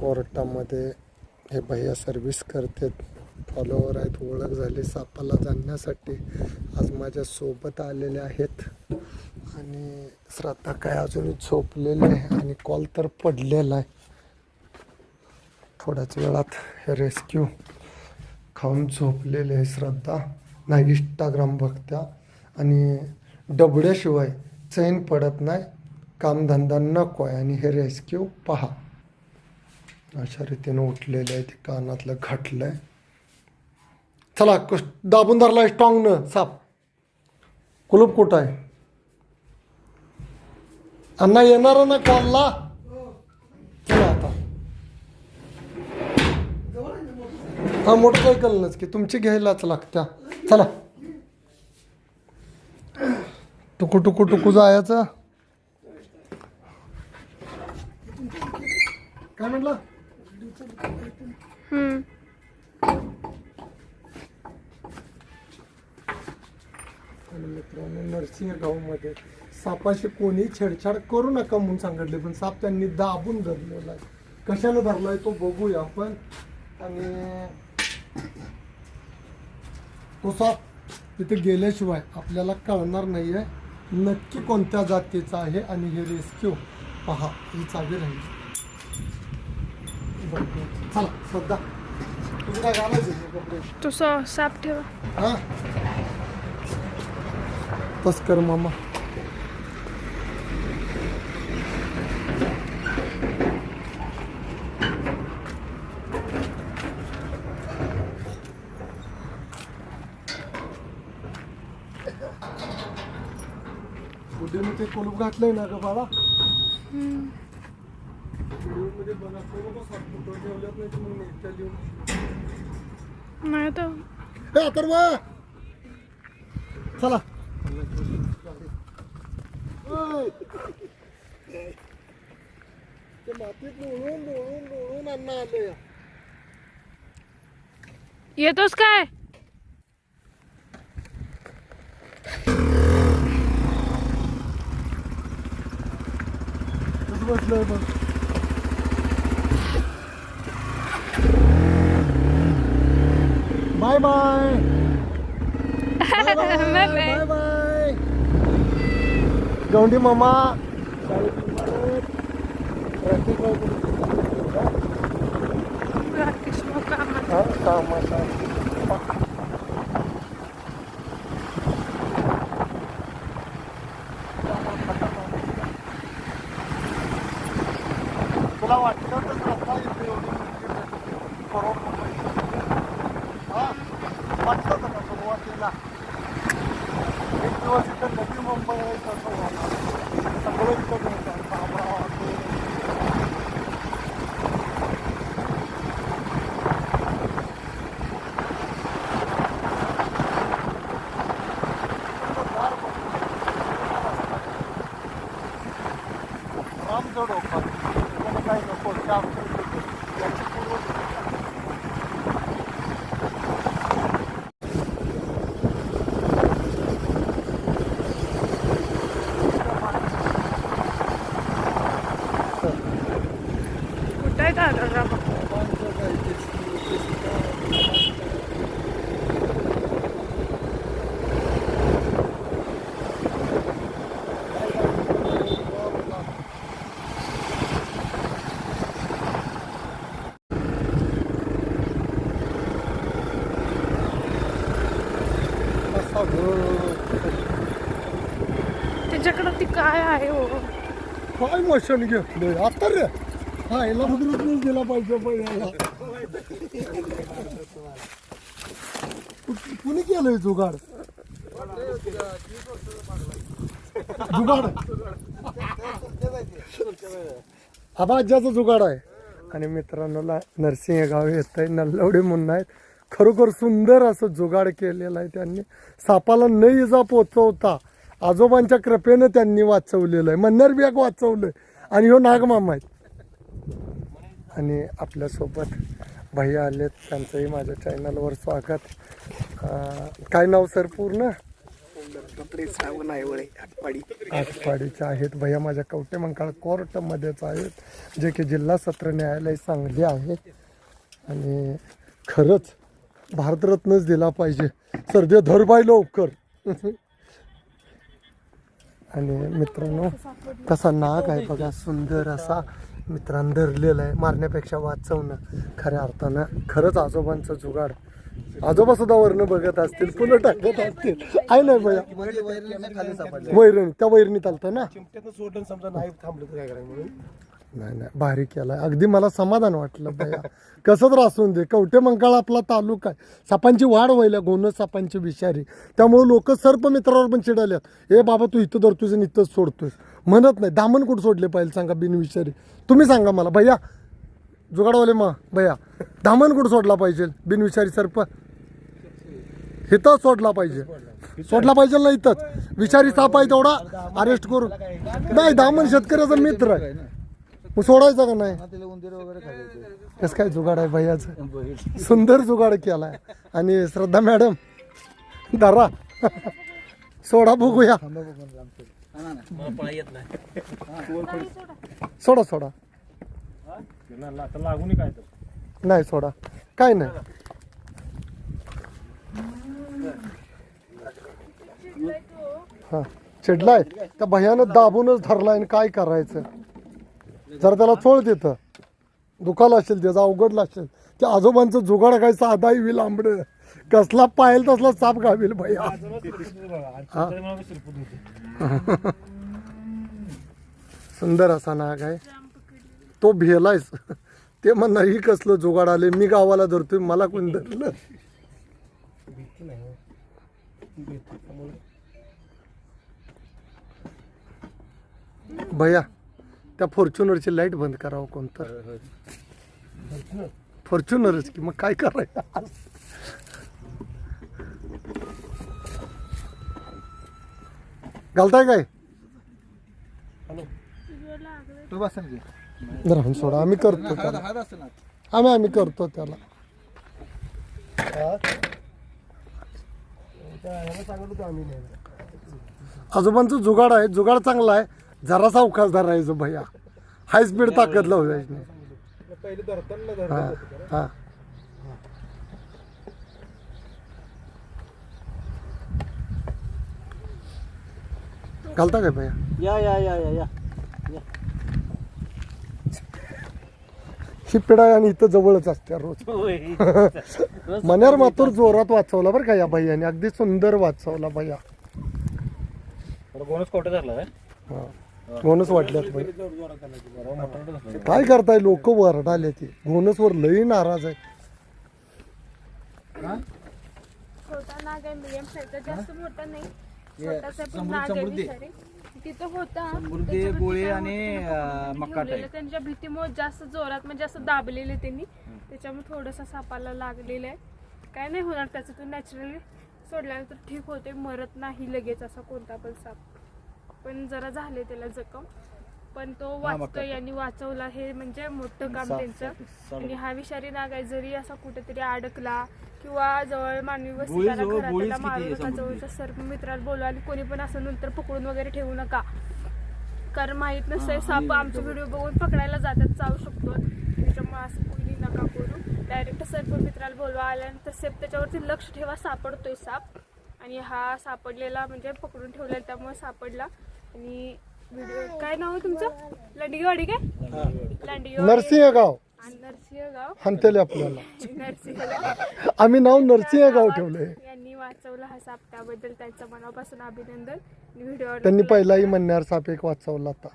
कोर्टामध्ये हे भैया सर्व्हिस करतात. फॉलोवर आहेत ओळख झाली सापाला जाणण्यासाठी आज माझ्यासोबत आलेले आहेत. आणि श्रद्धा काय अजूनही झोपलेली आहे आणि कॉल तर पडलेला आहे. थोड्याच वेळात हे रेस्क्यू खाऊन झोपलेले आहे श्रद्धा. नाही इंस्टाग्राम बघत्या. आणि डबड्याशिवाय चैन पडत नाही. कामधंदा नको आहे आणि हे रेस्क्यू पहा. अशा रीतीने उठलेले आहे ते कानातलं घाटलं आहे चला कस दाबून धरला स्ट्रॉंगनं साप. कुलूप कुठं आहे? अण्णा येणार ना कॉलला चला आता. हा मोटरसायकलनंच की तुमची घ्यायलाच लागत्या. चला. टुकू टुकू टुकू जायचं. काय म्हटलं? हम्म. आणि मित्रांनो नरसिंह गावमध्ये सापाशी कोणी छेडछाड करू नका म्हणून सांगितले पण साप त्यांनी दाबून धरलेला आहे. कशानं धरलाय तो बघूया आपण. आणि तो साप तिथे गेल्याशिवाय आपल्याला कळणार नाही आहे नक्की कोणत्या जातीचा आहे आणि हे रेस्क्यू पहा ही चावी राहील. चला श्रद्धा तुझं काय घालायचं कपडे तो स- साप ठेवा. हा? तस्कर मामा. बुद्धीने ते कुलूप घातलंय ना ग बाळा? व्हिडिओमध्ये बघा कोण फोटो ठेवल्यात नाही तर मग नेत्या लिहून नाही तर हे अथर्व चला. ओय. ते मातीत लोळून लोळून लोळून अन्न आले. येतोस काय? बसलंय बघ Bye bye. Bye bye. bye bye. mama. Ah, sama. Pulau Aceh itu terletak. वाटलं होतं का सुरुवातीला. एक दिवस इथं नवी मुंबई आहे तसं होणार. सगळं इथं मिळतं बाबा ते रामजोड होतात त्याला काही नको चार याची पूर्व कुठं आहे दादा रामा असा घर त्याच्याकडं ती काय आहे हो काय मशीन घेतलंय आता रे हा याला बुद्रुकच दिला पाहिजे पण याला कुणी केलंय जुगाड? जुगाड? हा भाज्याचा जुगाड आहे. आणि मित्रांनो नरसिंह गाव येत आहे नल्लवडे म्हणून आहेत. खरोखर सुंदर असं जुगाड केलेलं आहे त्यांनी. सापाला न इजा पोचवता आजोबांच्या कृपेनं त्यांनी वाचवलेलं आहे. मन्नर बियाक वाचवलंय. आणि ह्यो नागमामा आहेत. आणि आपल्यासोबत भैया आलेत. त्यांचंही माझ्या चॅनलवर स्वागत. काय नाव सर? पूर्ण? आटपाडीचे आहेत. भैया माझ्या कवटे मंकाळ कोर्टमध्येच आहेत जे की जिल्हा सत्र न्यायालय सांगली आहे. आणि खरंच भारतरत्नच दिला पाहिजे. सर्दे धरबाई लवकर. आणि मित्रांनो कसा नाग आहे बघा सुंदर असा मित्रांनो धरलेला आहे. मारण्यापेक्षा वाचवणं खऱ्या अर्थानं खरंच आजोबांचं जुगाड. आजोबा सुद्धा वर्ण बघत असतील पुन्हा टाकत असतील. आहे ना बघा? वैरणी त्या वैरणीत आलतं ना? चिमट्यानं नाही नाही. भारी केलाय. अगदी मला समाधान वाटलं भैया. कसं तर असून दे. कवटे मंकाळ आपला तालुका आहे. सापांची वाढ व्हायला गोनस सापांची विषारी. त्यामुळे लोक सर्प मित्रावर पण चिडाल्यात. हे बाबा तू इथं धरतोयस आणि इथंच सोडतोयस. म्हणत नाही. दामन कुठं सोडले पाहिजे सांगा बिनविषारी तुम्ही सांगा मला. भैया जुगाडवाले मा भैया. दामन कुठं सोडला पाहिजे? बिनविषारी सर्प? इथं सोडला पाहिजे. सोडला पाहिजे ना इथंच. विषारी साप आहे तेवढा. अरेस्ट करून. नाही दामन शेतकऱ्याचा मित्र आहे. मग सोडायचा का नाही? त्याला उंदीर वगैरे खायचे. कसं काय जुगाड आहे भैयाचं? सुंदर जुगाड केलाय. आणि श्रद्धा मॅडम धरा. सोडा बघूया. सोडा सोडा. लागून काय नाही सोडा. काय नाही. हा. चिडलाय. त्या भयानं दाबूनच धरलाय आणि काय करायचं? जर त्याला चोळ देतं दुखाला असेल त्याचा अवघडला असेल त्या आजोबांचं जुगाड काय साधा येईल आंबड कसला पायल तसला साप गावेल भैया. सुंदर असा नाग आहे. तो भेलायच. ते म्हणणार ही कसलं जुगाड आले मी गावाला धरतोय मला कोण धरलं? भैया त्या फॉर्च्युनरची लाइट बंद करावं कोणतं? फॉर्च्युनरच की मग काय करायचं? घालताय काय? राहून सोडा. आम्ही करतो त्याला. आम्ही आम्ही करतो त्याला. आजोबांचं जुगाड आहे. जुगाड चांगला आहे. जरासा अवकाश धरायचं भैया. हाय स्पीड ताकद लावायची नाही. पहिले धरताना हा हा. घालता काय भैया? या या या या या. ही पिढा आणि इथं जवळच असते रोज. मन्यार मातूर जोरात वाचवला बरं का या भैयाने. अगदी सुंदर वाचवला भैया. धरला काय? हा. घोणच वाटल्यात बाई. काय करताय? लोक वरडाले ते. घोणस वर लई नाराज आहे. छोटा नाग आहे मिडियम साईजचा जास्त मोठा नाही. छोटासा पण समृद्धी- नाग आहे समृद्धी. विषारी. तिथं होता. त्याच्यावरती गोळे काय आणि, होतं, अं, ठेवलेलं. त्यांच्या भीतीमुळे जास्त जोरात म्हणजे असं दाबलेले त्यांनी. त्याच्यामुळे थोडंसं सापाला लागलेलं आहे. काय नाही होणार त्याचं तो नॅचरली सोडल्यानंतर ठीक होते मरत नाही लगेच असा कोणता पण साप. पण जरा झाले त्याला जखम. पण तो वाचतोय यांनी वाचवला हे म्हणजे मोठं काम त्यांचं. आणि हा विषारी नाग आहे जरी असा कुठेतरी अडकला किंवा जवळ मानवी वस्तीला मारू नका? जवळच्या सर्प मित्राला बोलवा आणि कोणी पण असं नंतर पकडून वगैरे ठेवू नका. कारण माहीत नसतंय साप आमचे व्हिडिओ बघून पकडायला जातात चावू शकतो. त्याच्यामुळे असं कोणी नका करू. डायरेक्ट सर्प मित्राला बोलवा आल्यानंतर सेप त्याच्यावरती लक्ष ठेवा सापडतोय साप. आणि हा सापडलेला म्हणजे पकडून ठेवलेला त्यामुळे सापडला. आणि व्हिडिओ काय नाव आहे तुमचं? लांडगेवाडी काय? लांडगेवाडी. नरसिंहगाव. आणि नरसिंहगाव. हंतेले आपल्याला. नरसिंहगाव. आम्ही नाव नरसिंहगाव ठेवलंय. यांनी वाचवला हा साप त्याबद्दल त्यांचं मनापासून अभिनंदन. आणि व्हिडिओ त्यांनी पहिलाही म्हणण्यार साप एक वाचवला होता.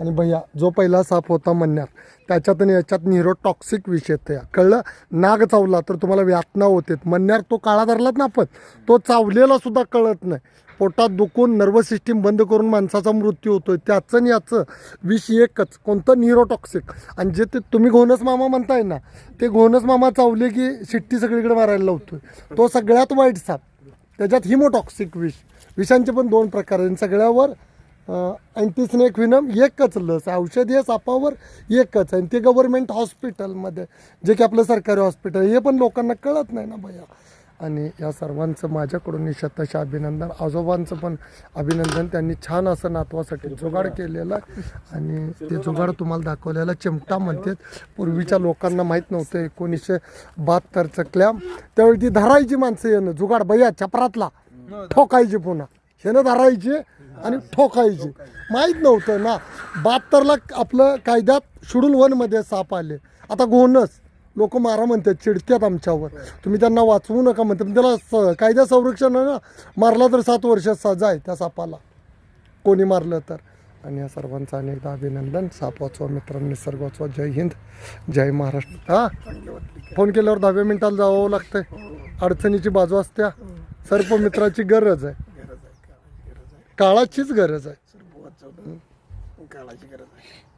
आणि भैया जो पहिला साप होता म्हणण्यार त्याच्यात आणि याच्यात निरो टॉक्सिक विष येते कळलं? नाग चावला तर तुम्हाला व्यातना होते. म्हणण्यात तो काळा धरलात ना आपण? तो चावलेला सुद्धा कळत नाही. पोटात दुखून नर्वस सिस्टीम बंद करून माणसाचा मृत्यू होतोय. त्याचं आणि याचं विष एकच. कोणतं? न्यूरोटॉक्सिक आणि जे ते तुम्ही घोणस मामा म्हणताय ना ते घोणस मामा चावले की शिट्टी सगळीकडे मारायला लावतोय. तो सगळ्यात वाईट साप. त्याच्यात हिमोटॉक्सिक विष. विषांचे पण दोन प्रकार आहेत. सगळ्यावर अँटीस्नेक्विनम एकच लस आहे. हे सापावर एकच. आहे आणि ते गव्हर्मेंट हॉस्पिटलमध्ये जे की आपलं सरकारी हॉस्पिटल हे पण लोकांना कळत नाही ना भैया. आणि या सर्वांचं माझ्याकडून शतश अभिनंदन. आजोबांचं पण अभिनंदन. त्यांनी छान असं नातवासाठी जुगाड केलेलं आणि ते जुगाड तुम्हाला दाखवलेला चिमटा म्हणतात. पूर्वीच्या लोकांना माहीत नव्हतं. एकोणीसशे बहात्तरचं क्लॅम. त्यावेळी ती धरायची माणसं येणं. जुगाड भैया चपरातला ठोकायची पुन्हा. ह्यानं धरायची. आणि ठोकायची. माहीत नव्हतं ना. बहात्तरला आपलं कायद्यात शेड्यूल वनमध्ये साप आले. आता गोनस. लोक मारा म्हणतात चिडतात आमच्यावर. तुम्ही त्यांना वाचवू नका म्हणतात. पण त्याला स कायदा संरक्षण ना. मारला तर सात वर्ष सजा आहे त्या सापाला. कोणी मारलं तर. आणि या सर्वांचं अनेकदा अभिनंदन. साप वाचवा मित्रांनो निसर्ग वाचवा. जय हिंद. जय महाराष्ट्र. हां? फोन केल्यावर दहाव्या मिनिटाला जावं लागतंय. अडचणीची बाजू असत्या. सर्प मित्राची गरज आहे. काळाचीच गरज आहे. काळाची गरज आहे.